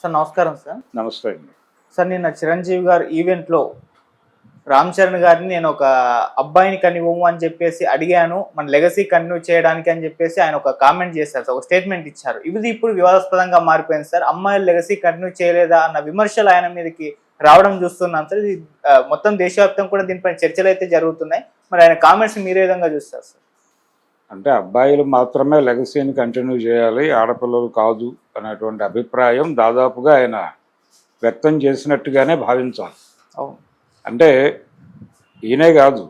Sir నమస్కారం sir. నమస్తే అండి. సార్ నిన్న చిరంజీవి గారు ఈవెంట్లో రామ్ చరణ్ గారిని నేను ఒక అబ్బాయిని కనివ్వము అని చెప్పేసి అడిగాను మన లెగసీ కంటిన్యూ చేయడానికి అని చెప్పేసి ఆయన ఒక కామెంట్ చేశారు సార్ ఒక స్టేట్మెంట్ ఇచ్చారు. ఇది ఇప్పుడు వివాదాస్పదంగా మారిపోయింది సార్ అమ్మాయిలు లెగసీ కంటిన్యూ చేయలేదా అన్న విమర్శలు ఆయన మీదకి రావడం చూస్తున్నాం సార్. ఇది మొత్తం దేశవ్యాప్తం కూడా దీనిపై చర్చలు అయితే జరుగుతున్నాయి. మరి ఆయన కామెంట్స్ మీరే విధంగా చూస్తారు సార్? అంటే అబ్బాయిలు మాత్రమే లెగసీని కంటిన్యూ చేయాలి ఆడపిల్లలు కాదు అనేటువంటి అభిప్రాయం దాదాపుగా ఆయన వ్యక్తం చేసినట్టుగానే భావించాలి. అంటే ఈయనే కాదు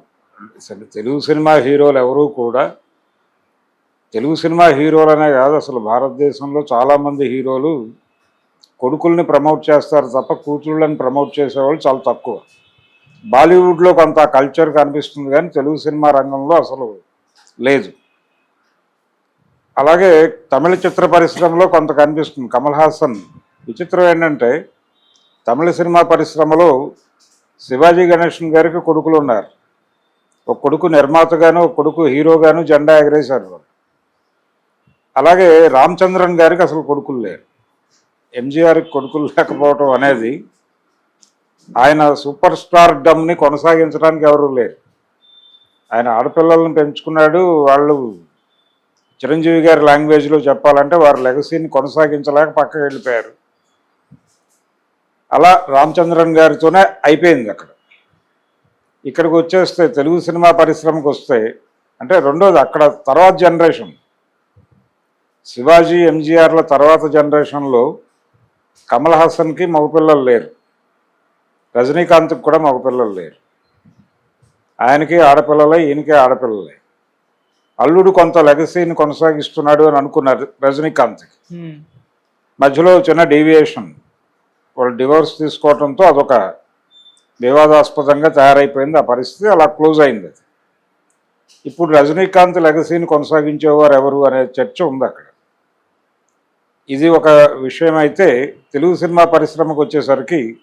తెలుగు సినిమా హీరోలు ఎవరూ కూడా తెలుగు సినిమా హీరోలనే కాదు అసలు భారతదేశంలో చాలామంది హీరోలు కొడుకుల్ని ప్రమోట్ చేస్తారు తప్ప కూతుళ్ళని ప్రమోట్ చేసేవాళ్ళు చాలా తక్కువ. బాలీవుడ్లో కొంత కల్చర్ కనిపిస్తుంది కానీ తెలుగు సినిమా రంగంలో అసలు లేదు. అలాగే తమిళ చిత్ర పరిశ్రమలో కొంత కనిపిస్తుంది. కమల్ హాసన్. విచిత్రం ఏంటంటే తమిళ సినిమా పరిశ్రమలో శివాజీ గణేషన్ గారికి కొడుకులు ఉన్నారు. ఒక కొడుకు నిర్మాతగాను ఒక కొడుకు హీరోగాను జెండా ఎగరేశారు అలాగే రామచంద్రన్ గారికి అసలు కొడుకులు లేరు. ఎంజీఆర్కి కొడుకులు లేకపోవటం అనేది ఆయన సూపర్ స్టార్ డమ్ని కొనసాగించడానికి ఎవరు లేరు. ఆయన ఆడపిల్లలను పెంచుకున్నాడు వాళ్ళు చిరంజీవి గారి లాంగ్వేజ్లో చెప్పాలంటే వారు లెగసీని కొనసాగించలేక పక్కకి వెళ్ళిపోయారు. అలా రామచంద్రన్ గారితోనే అయిపోయింది అక్కడ. ఇక్కడికి వచ్చేస్తే తెలుగు సినిమా పరిశ్రమకు వస్తే అంటే రెండోది అక్కడ తర్వాత జనరేషన్. శివాజీ ఎంజీఆర్ల తర్వాత జనరేషన్లో కమల్ హాసన్కి మగపిల్లలు లేరు. రజనీకాంత్కి కూడా మగపిల్లలు లేరు. ఆయనకి ఆడపిల్లలే ఈయనకి ఆడపిల్లలే. అల్లుడు కొంత లెగసీని కొనసాగిస్తున్నాడు అని అనుకున్నారు రజనీకాంత్కి హ్మ్. మధ్యలో చిన్న డీవియేషన్. వాళ్ళు డివోర్స్ తీసుకోవడంతో అదొక వివాదాస్పదంగా తయారైపోయింది. ఆ పరిస్థితి అలా క్లోజ్ అయింది. అది ఇప్పుడు రజనీకాంత్ లెగసీని కొనసాగించేవారు ఎవరు అనే చర్చ ఉంది అక్కడ. ఇది ఒక విషయం అయితే తెలుగు సినిమా పరిశ్రమకు వచ్చేసరికి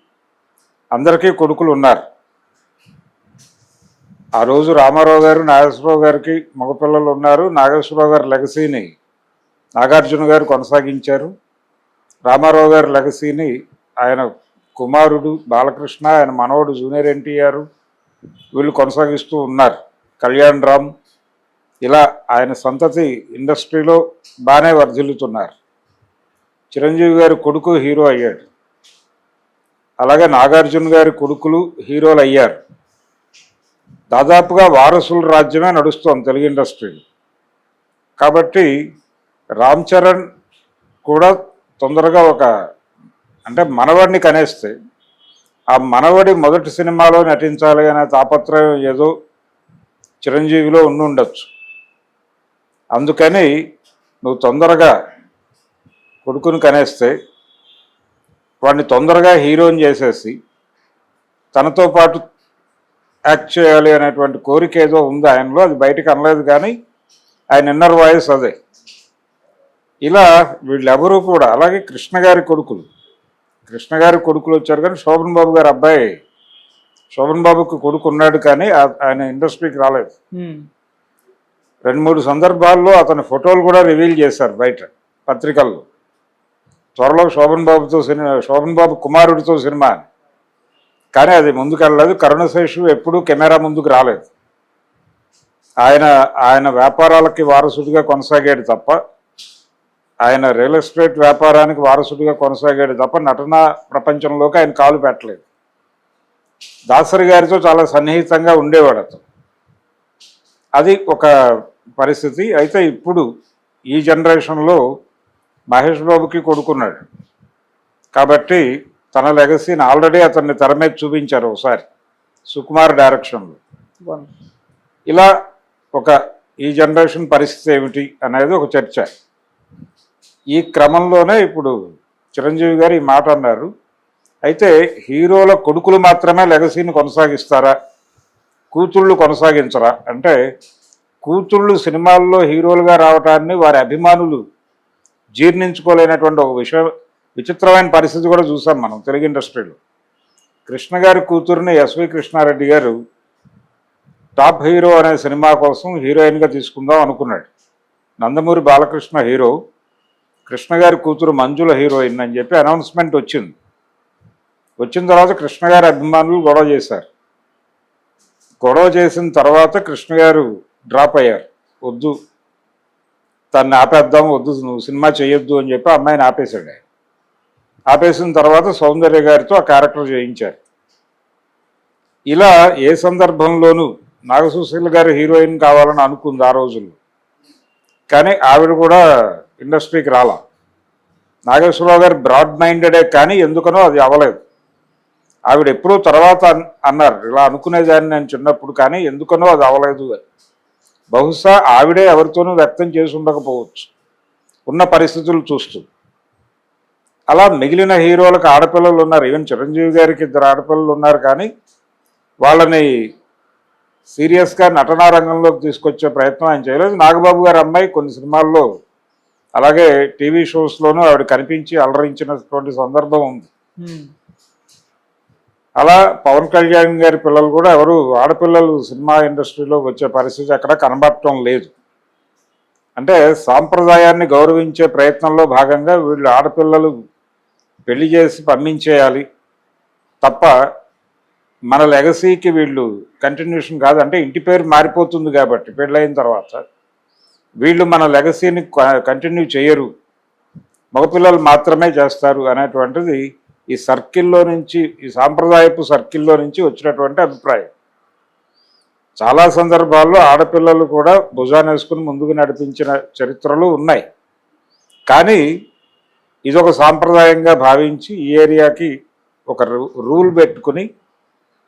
అందరికీ కొడుకులు ఉన్నారు. ఆ రోజు రామారావు గారు నాగేశ్వరరావు గారికి మగపిల్లలు ఉన్నారు. నాగేశ్వరరావు గారి లెగసీని నాగార్జున గారు కొనసాగించారు. రామారావు గారి లెగసీని ఆయన కుమారుడు బాలకృష్ణ ఆయన మనవడు జూనియర్ ఎన్టీఆర్ వీళ్ళు కొనసాగిస్తూ ఉన్నారు. కళ్యాణ్ రామ్ ఇలా ఆయన సంతతి ఇండస్ట్రీలో బాగానే వర్ధిల్లుతున్నారు. చిరంజీవి గారి కొడుకు హీరో అయ్యాడు. అలాగే నాగార్జున గారి కొడుకులు హీరోలు అయ్యారు. దాదాపుగా వారసుల రాజ్యమే నడుస్తోంది తెలుగు ఇండస్ట్రీలో కాబట్టి రామ్ చరణ్ కూడా తొందరగా ఒక అంటే మనవడిని కనేస్తే ఆ మనవడి మొదటి సినిమాలో నటించాలి అనే తాపత్రయం ఏదో చిరంజీవిలో ఉండుండొచ్చు అందుకని నువ్వు తొందరగా కొడుకుని కనేస్తే వాడిని తొందరగా హీరోని చేసేసి తనతో పాటు యాక్ట్ చేయాలి అనేటువంటి కోరిక ఏదో ఉంది ఆయనలో అది బయటకు అనలేదు కానీ ఆయన ఇన్నర్ వాయిస్ అదే. ఇలా వీళ్ళెవరూ కూడా అలాగే కృష్ణ గారి కొడుకులు. కృష్ణ గారి కొడుకులు వచ్చారు కానీ శోభన్ బాబు గారి అబ్బాయి శోభన్ బాబుకి కొడుకు ఉన్నాడు కానీ ఆయన ఇండస్ట్రీకి రాలేదు. రెండు మూడు సందర్భాల్లో అతని ఫోటోలు కూడా రివీల్ చేశారు బయట పత్రికల్లో. త్వరలో శోభన్ బాబుతో సినిమా శోభన్ బాబు కుమారుడితో సినిమా అని. కానీ అది ముందుకెళ్ళలేదు. కరుణశేషు ఎప్పుడూ కెమెరా ముందుకు రాలేదు. ఆయన ఆయన వ్యాపారాలకి వారసుడిగా కొనసాగాడు తప్ప ఆయన రియల్ ఎస్టేట్ వ్యాపారానికి వారసుడిగా కొనసాగాడు తప్ప నటన ప్రపంచంలోకి ఆయన కాలు పెట్టలేదు. దాసరి గారితో చాలా సన్నిహితంగా ఉండేవాడు అతను. అది ఒక పరిస్థితి. అయితే ఇప్పుడు ఈ జనరేషన్లో మహేష్ బాబుకి కొడుకున్నాడు. కాబట్టి తన లెగసీని ఆల్రెడీ అతన్ని తెర మీద చూపించారు ఒకసారి. సుకుమార్ డైరెక్షన్లో. ఇలా ఒక ఈ జనరేషన్ పరిస్థితి ఏమిటి అనేది ఒక చర్చ. ఈ క్రమంలోనే ఇప్పుడు చిరంజీవి గారు ఈ మాట అన్నారు. అయితే హీరోల కొడుకులు మాత్రమే లెగసీని కొనసాగిస్తారా? కూతుళ్ళు కొనసాగించరా? అంటే కూతుళ్ళు సినిమాల్లో హీరోలుగా రావటాన్ని వారి అభిమానులు జీర్ణించుకోలేనటువంటి ఒక విషయం విచిత్రమైన పరిస్థితి కూడా చూసాం మనం తెలుగు ఇండస్ట్రీలో. కృష్ణ గారి కూతురుని ఎస్వి కృష్ణారెడ్డి గారు టాప్ హీరో అనే సినిమా కోసం హీరోయిన్గా తీసుకుందాం అనుకున్నాడు. నందమూరి బాలకృష్ణ హీరో కృష్ణ గారి కూతురు మంజుల హీరోయిన్ అని చెప్పి అనౌన్స్మెంట్ వచ్చింది. వచ్చిన తర్వాత కృష్ణ గారి అభిమానులు గొడవ చేశారు. గొడవ చేసిన తర్వాత కృష్ణ గారు డ్రాప్ అయ్యారు. వద్దు తన్ని ఆపేద్దాం వద్దు నువ్వు సినిమా చేయొద్దు అని చెప్పి అమ్మాయిని ఆపేశాడు ఆయన. ఆపేసిన తర్వాత సౌందర్య గారితో ఆ క్యారెక్టర్ చేయించారు. ఇలా ఏ సందర్భంలోనూ నాగసుశీల గారు హీరోయిన్ కావాలని అనుకుంది ఆ రోజుల్లో. కానీ ఆవిడ కూడా ఇండస్ట్రీకి రాలా. నాగేశ్వరరావు గారు బ్రాడ్ మైండెడే కానీ ఎందుకనో అది అవ్వలేదు. ఆవిడ ఎప్పుడో తర్వాత అన్నారు ఇలా అనుకునేదాన్ని నేను చిన్నప్పుడు కానీ ఎందుకనో అది అవ్వలేదు బహుశా ఆవిడే ఎవరితోనూ వ్యక్తం చేసి ఉండకపోవచ్చు. ఉన్న పరిస్థితులు చూస్తూ అలా మిగిలిన హీరోలకు ఆడపిల్లలు ఉన్నారు. ఈవెన్ చిరంజీవి గారికి ఇద్దరు ఆడపిల్లలు ఉన్నారు కానీ వాళ్ళని సీరియస్గా నటనా రంగంలోకి తీసుకొచ్చే ప్రయత్నం ఆయన చేయలేదు. నాగబాబు గారి అమ్మాయి కొన్ని సినిమాల్లో అలాగే టీవీ షోస్లోనూ ఆవిడ కనిపించి అలరించినటువంటి సందర్భం ఉంది. అలా పవన్ కళ్యాణ్ గారి పిల్లలు కూడా ఎవరు ఆడపిల్లలు సినిమా ఇండస్ట్రీలోకి వచ్చే పరిస్థితి అక్కడ కనబడటం లేదు. అంటే సాంప్రదాయాన్ని గౌరవించే ప్రయత్నంలో భాగంగా వీళ్ళు ఆడపిల్లలు పెళ్ళి చేసి పంపించేయాలి తప్ప మన లెగసీకి వీళ్ళు కంటిన్యూషన్ కాదు. అంటే ఇంటి పేరు మారిపోతుంది కాబట్టి పెళ్ళైన తర్వాత వీళ్ళు మన లెగసీని కంటిన్యూ చేయరు. మగపిల్లలు మాత్రమే చేస్తారు అనేటువంటిది ఈ సర్కిల్లో నుంచి ఈ సాంప్రదాయపు సర్కిల్లో నుంచి వచ్చినటువంటి అభిప్రాయం. చాలా సందర్భాల్లో ఆడపిల్లలు కూడా భుజాన్ని వేసుకుని ముందుకు నడిపించిన చరిత్రలు ఉన్నాయి. కానీ ఇది ఒక సాంప్రదాయంగా భావించి ఈ ఏరియాకి ఒక రూ- రూల్ పెట్టుకుని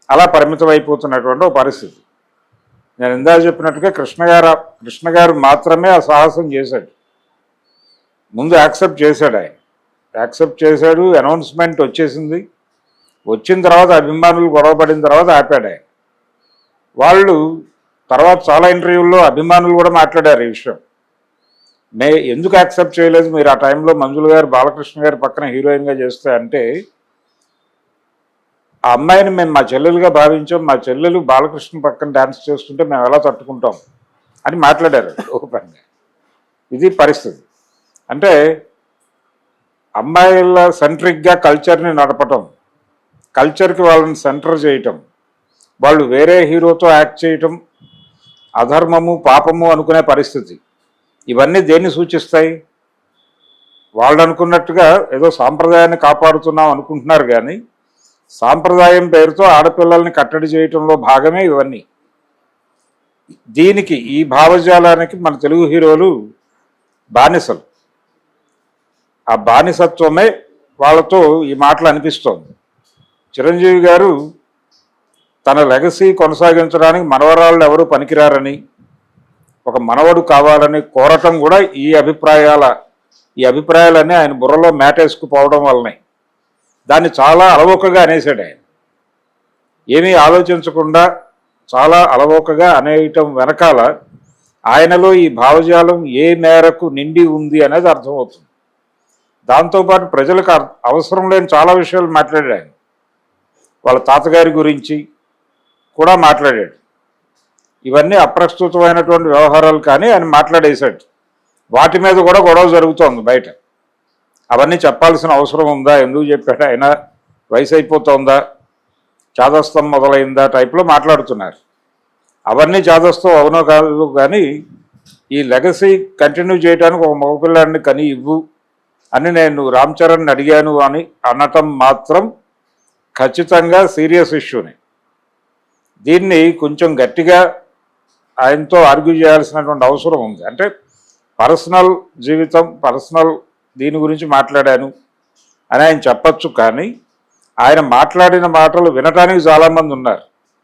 అలా పరిమితం అయిపోతున్నటువంటి ఒక పరిస్థితి. నేను ఇందా చెప్పినట్టుగా కృష్ణ గారు మాత్రమే ఆ సాహసం చేశాడు. ముందు యాక్సెప్ట్ చేశాడు ఆయన. యాక్సెప్ట్ చేశాడు అనౌన్స్మెంట్ వచ్చేసింది. వచ్చిన తర్వాత అభిమానులు గొడవపడిన తర్వాత ఆపాడు ఆయన. వాళ్ళు తర్వాత చాలా ఇంటర్వ్యూల్లో అభిమానులు కూడా మాట్లాడారు ఈ విషయం. నే ఎందుకు యాక్సెప్ట్ చేయలేదు? మీరు ఆ టైంలో మంజుల గారు బాలకృష్ణ గారి పక్కన హీరోయిన్గా చేస్తే అంటే ఆ అమ్మాయిని మేము మా చెల్లెలుగా భావించాం మా చెల్లెలు బాలకృష్ణ పక్కన డ్యాన్స్ చేస్తుంటే మేము ఎలా తట్టుకుంటాం అని మాట్లాడారు ఓపెన్గా ఇది పరిస్థితి. అంటే అమ్మాయిల సెంట్రిక్గా కల్చర్ని నడపటం కల్చర్కి వాళ్ళని సెంటర్ చేయటం వాళ్ళు వేరే హీరోతో యాక్ట్ చేయటం అధర్మము పాపము అనుకునే పరిస్థితి. ఇవన్నీ దేన్ని సూచిస్తాయి? వాళ్ళు అనుకున్నట్టుగా ఏదో సాంప్రదాయాన్ని కాపాడుతున్నాం అనుకుంటున్నారు కానీ సాంప్రదాయం పేరుతో ఆడపిల్లల్ని కట్టడి చేయటంలో భాగమే ఇవన్నీ. దీనికి ఈ భావజాలానికి మన తెలుగు హీరోలు బానిసలు. ఆ బానిసత్వమే వాళ్ళతో ఈ మాటలు అనిపిస్తోంది. చిరంజీవి గారు తన లెగసీ కొనసాగించడానికి మనవరాళ్ళు ఎవరు పనికిరారని ఒక మనవడు కావాలని కోరటం కూడా ఈ అభిప్రాయాల ఈ అభిప్రాయాలన్నీ ఆయన బుర్రలో మేటేసుకుపోవడం వల్లనే. దాన్ని చాలా అలవోకగా అనేసాడు ఆయన. ఏమీ ఆలోచించకుండా చాలా అలవోకగా అనేయటం వెనకాల ఆయనలో ఈ భావజాలం ఏ మేరకు నిండి ఉంది అనేది అర్థమవుతుంది. దాంతోపాటు ప్రజలకు అర్- అవసరం లేని చాలా విషయాలు మాట్లాడాడు ఆయన. వాళ్ళ తాతగారి గురించి కూడా మాట్లాడాడు. ఇవన్నీ అప్రస్తుతమైనటువంటి వ్యవహారాలు కానీ ఆయన మాట్లాడేశాడు. వాటి మీద కూడా గొడవ జరుగుతోంది బయట. అవన్నీ చెప్పాల్సిన అవసరం ఉందా? ఎందుకు చెప్పాడు? ఆయన వయసు అయిపోతుందా? చాదస్తం మొదలైందా? టైప్లో మాట్లాడుతున్నారు. అవన్నీ చాదస్తం అవునో కాదు కానీ ఈ లెగసీ కంటిన్యూ చేయడానికి ఒక మగపిల్లాడిని కని ఇవ్వు అని నేను రామ్ చరణ్ అడిగాను అని అనటం మాత్రం ఖచ్చితంగా సీరియస్ ఇష్యూని. దీన్ని కొంచెం గట్టిగా ఆయనతో ఆర్గ్యూ చేయాల్సినటువంటి అవసరం ఉంది. అంటే పర్సనల్ జీవితం పర్సనల్ దీని గురించి మాట్లాడాను అని ఆయన చెప్పచ్చు కానీ ఆయన మాట్లాడిన మాటలు వినటానికి చాలామంది ఉన్నారు.